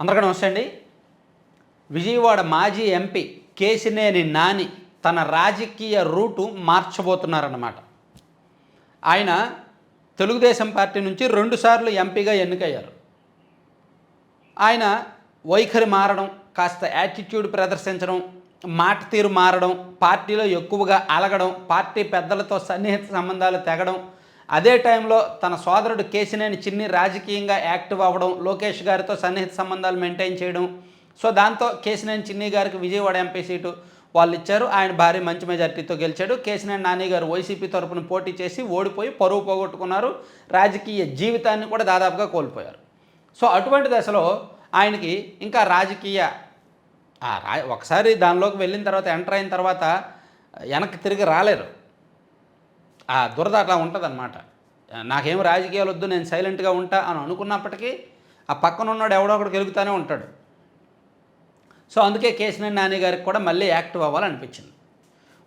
అందరికీ నమస్తే అండి. విజయవాడ మాజీ ఎంపీ కేసినేని నాని తన రాజకీయ రూటు మార్చబోతున్నారన్నమాట. ఆయన తెలుగుదేశం పార్టీ నుంచి రెండుసార్లు ఎంపీగా ఎన్నికయ్యారు. ఆయన వైఖరి మారడం కాస్త యాటిట్యూడ్ ప్రదర్శించడం మాట తీరు మారడం పార్టీలో ఎక్కువగా అలగడం పార్టీ పెద్దలతో సన్నిహిత సంబంధాలు తెగడం అదే టైంలో తన సోదరుడు కేసినేని చిన్ని రాజకీయంగా యాక్టివ్ అవ్వడం లోకేష్ గారితో సన్నిహిత సంబంధాలు మెయింటైన్ చేయడం. సో దాంతో కేసినేని చిన్ని గారికి విజయవాడ ఎంపీ సీటు వాళ్ళు ఇచ్చారు ఆయన భారీ మంచి మెజార్టీతో గెలిచాడు. కేసినేని నాని గారు వైసీపీ తరపున పోటీ చేసి ఓడిపోయి పరువు పోగొట్టుకున్నారు. రాజకీయ జీవితాన్ని కూడా దాదాపుగా కోల్పోయారు. సో అటువంటి దశలో ఆయనకి ఇంకా రాజకీయ ఒకసారి దానిలోకి వెళ్ళిన తర్వాత ఎంటర్ అయిన తర్వాత వెనక్కి తిరిగి రాలేరు. ఆ దురద అట్లా ఉంటుందన్నమాట. నాకేం రాజకీయాలు వద్దు నేను సైలెంట్గా ఉంటా అని అనుకున్నప్పటికీ ఆ పక్కన ఉన్నాడు ఎవడో ఒకడు గెలుగుతానే ఉంటాడు. సో అందుకే కేసినేని నాని గారికి కూడా మళ్ళీ యాక్టివ్ అవ్వాలనిపించింది.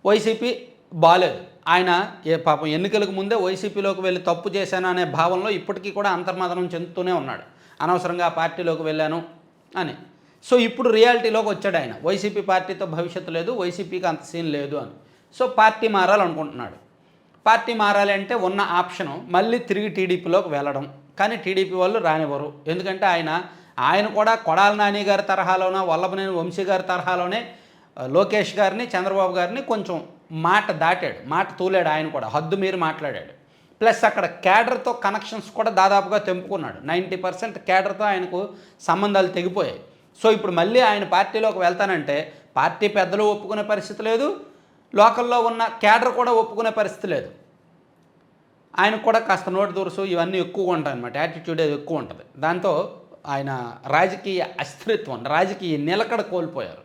వైసీపీ బాలేదు. ఆయన ఏ పాపం ఎన్నికలకు ముందే వైసీపీలోకి వెళ్ళి తప్పు చేశాను అనే భావంలో ఇప్పటికీ కూడా అంతర్మాదనం చెందుతూనే ఉన్నాడు. అనవసరంగా ఆ పార్టీలోకి వెళ్ళాను అని. సో ఇప్పుడు రియాలిటీలోకి వచ్చాడు ఆయన. వైసీపీ పార్టీతో భవిష్యత్తు లేదు వైసీపీకి అంత సీన్ లేదు అని. So party మారాలనుకుంటున్నాడు. పార్టీ మారాలి అంటే ఉన్న ఆప్షను మళ్ళీ తిరిగి టీడీపీలోకి వెళ్ళడం. కానీ టీడీపీ వాళ్ళు రానివ్వరు. ఎందుకంటే ఆయన ఆయన కూడా కొడాల నాని గారి తరహాలోనో వల్లభనేని వంశీ గారి తరహాలోనే లోకేష్ గారిని చంద్రబాబు గారిని కొంచెం మాట దాటాడు. మాట తూలాడు ఆయన కూడా. హద్దు మీరు మాట్లాడాడు. ప్లస్ అక్కడ క్యాడర్తో కనెక్షన్స్ కూడా దాదాపుగా తెంపుకున్నాడు. నైంటీ పర్సెంట్ క్యాడర్తో ఆయనకు సంబంధాలు తెగిపోయాయి. సో ఇప్పుడు మళ్ళీ ఆయన పార్టీలోకి వెళ్తానంటే పార్టీ పెద్దలు ఒప్పుకునే పరిస్థితి లేదు. లోకల్లో ఉన్న క్యాడర్ కూడా ఒప్పుకునే పరిస్థితి లేదు. ఆయనకు కూడా కాస్త నోటి దురుసు ఇవన్నీ ఎక్కువగా ఉంటాయి అనమాట యాటిట్యూడ్ అది ఎక్కువ ఉంటుంది. దాంతో ఆయన రాజకీయ అస్థిరత్వం రాజకీయ నిలకడ కోల్పోయారు.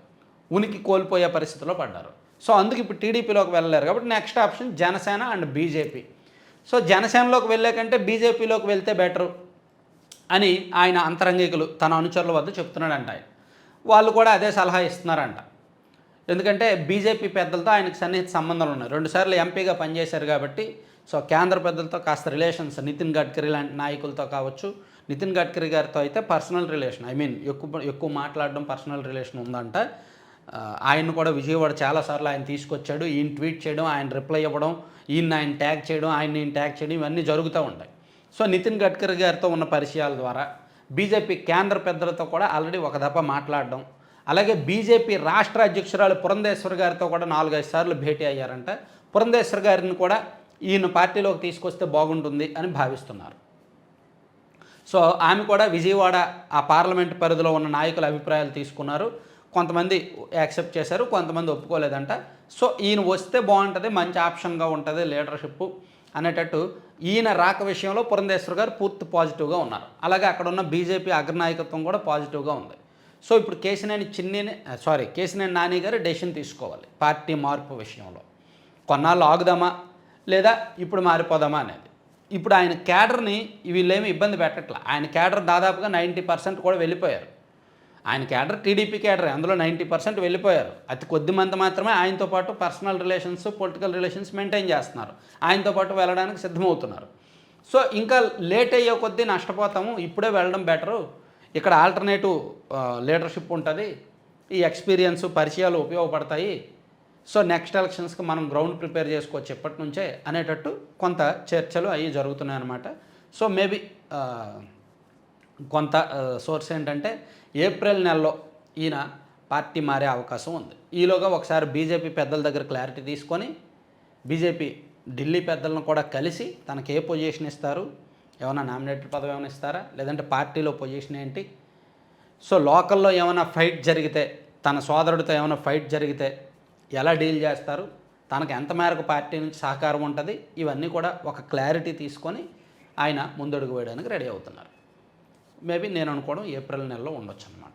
ఉనికి కోల్పోయే పరిస్థితిలో పడ్డారు. సో అందుకు ఇప్పుడు టీడీపీలోకి వెళ్ళలేరు. కాబట్టి next option Janasena and BJP. So జనసేనలోకి వెళ్ళే కంటే బీజేపీలోకి వెళ్తే బెటరు అని ఆయన అంతరంగికులు తన అనుచరుల వద్ద చెప్తున్నాడంట ఆయన. వాళ్ళు కూడా అదే సలహా ఇస్తున్నారంట. ఎందుకంటే బీజేపీ పెద్దలతో ఆయనకు సన్నిహిత సంబంధాలు ఉన్నాయి. రెండుసార్లు ఎంపీగా పనిచేశారు కాబట్టి సో కేంద్ర పెద్దలతో కాస్త రిలేషన్స్ నితిన్ గడ్కరీ లాంటి నాయకులతో కావచ్చు. నితిన్ గడ్కరీ గారితో అయితే పర్సనల్ రిలేషన్ ఐ మీన్ ఎక్కువ ఎక్కువ మాట్లాడడం పర్సనల్ రిలేషన్ ఉందంట. ఆ, కూడా విజయవాడ చాలాసార్లు ఆయన తీసుకొచ్చాడు. ఈయన ట్వీట్ చేయడం ఆయన రిప్లై ఇవ్వడం ఈయన ఆయన ట్యాగ్ చేయడం ఆయన ఈయన ట్యాగ్ చేయడం ఇవన్నీ జరుగుతూ ఉంటాయి. సో నితిన్ గడ్కరీ గారితో ఉన్న పరిచయాల ద్వారా బీజేపీ కేంద్ర పెద్దలతో కూడా ఆల్రెడీ ఒక దఫా మాట్లాడడం అలాగే బీజేపీ రాష్ట్ర అధ్యక్షురాలు పురంధేశ్వర్ గారితో కూడా నాలుగైదు సార్లు భేటీ అయ్యారంట. పురంధేశ్వర్ గారిని కూడా ఈయన పార్టీలోకి తీసుకొస్తే బాగుంటుంది అని భావిస్తున్నారు. సో ఆమె కూడా విజయవాడ ఆ పార్లమెంట్ పరిధిలో ఉన్న నాయకుల అభిప్రాయాలు తీసుకున్నారు. కొంతమంది యాక్సెప్ట్ చేశారు కొంతమంది ఒప్పుకోలేదంట. సో ఈయన వస్తే బాగుంటుంది మంచి ఆప్షన్గా ఉంటుంది లీడర్షిప్ అనేటట్టు ఈయన రాక విషయంలో పురంధేశ్వర్ గారు పూర్తి పాజిటివ్గా ఉన్నారు. అలాగే అక్కడ ఉన్న బీజేపీ అగ్రనాయకత్వం కూడా పాజిటివ్గా ఉంది. సో ఇప్పుడు కేసినేని చిన్ని సారీ కేసినేని నాని గారు డెసిషన్ తీసుకోవాలి పార్టీ మార్పు విషయంలో. కొన్నాళ్ళు ఆగుదామా? లేదా ఇప్పుడు మారిపోదామా అనేది. ఇప్పుడు ఆయన క్యాడర్ని వీళ్ళేమి ఇబ్బంది పెట్టట్లా. ఆయన క్యాడర్ దాదాపుగా నైంటీ పర్సెంట్ కూడా వెళ్ళిపోయారు. ఆయన క్యాడర్ టీడీపీ క్యాడర్ అందులో నైంటీ పర్సెంట్ వెళ్ళిపోయారు. అతి కొద్ది మంది మాత్రమే ఆయనతో పాటు personal relations political relations maintain చేస్తున్నారు. ఆయనతో పాటు వెళ్ళడానికి సిద్ధమవుతున్నారు. సో ఇంకా లేట్ అయ్యే కొద్దీ నష్టపోతాము. ఇప్పుడే వెళ్ళడం బెటరు. ఇక్కడ ఆల్టర్నేటివ్ లీడర్షిప్ ఉంటుంది. ఈ ఎక్స్పీరియన్స్ పరిచయాలు ఉపయోగపడతాయి. సో నెక్స్ట్ ఎలక్షన్స్కి మనం గ్రౌండ్ ప్రిపేర్ చేసుకోవచ్చు ఇప్పటి నుంచే అనేటట్టు కొంత చర్చలు అవి జరుగుతున్నాయి అన్నమాట. సో మేబీ కొంత సోర్స్ ఏంటంటే ఏప్రిల్ నెలలో ఈయన పార్టీ మారే అవకాశం ఉంది. ఈలోగా ఒకసారి బీజేపీ పెద్దల దగ్గర క్లారిటీ తీసుకొని బీజేపీ ఢిల్లీ పెద్దలను కూడా కలిసి తనకి ఏ పొజిషన్ ఇస్తారు ఏమైనా నామినేటెడ్ పదవి ఏమైనా ఇస్తారా? లేదంటే పార్టీలో పొజిషన్ ఏంటి? సో లోకల్లో ఏమైనా ఫైట్ జరిగితే తన సోదరుడితో ఏమైనా ఫైట్ జరిగితే ఎలా డీల్ చేస్తారు? తనకు ఎంత మేరకు పార్టీ నుంచి సహకారం ఉంటుంది? ఇవన్నీ కూడా ఒక క్లారిటీ తీసుకొని ఆయన ముందడుగు వేయడానికి రెడీ అవుతున్నారు. మేబీ నేను అనుకోవడం ఏప్రిల్ నెలలో ఉండొచ్చు అనమాట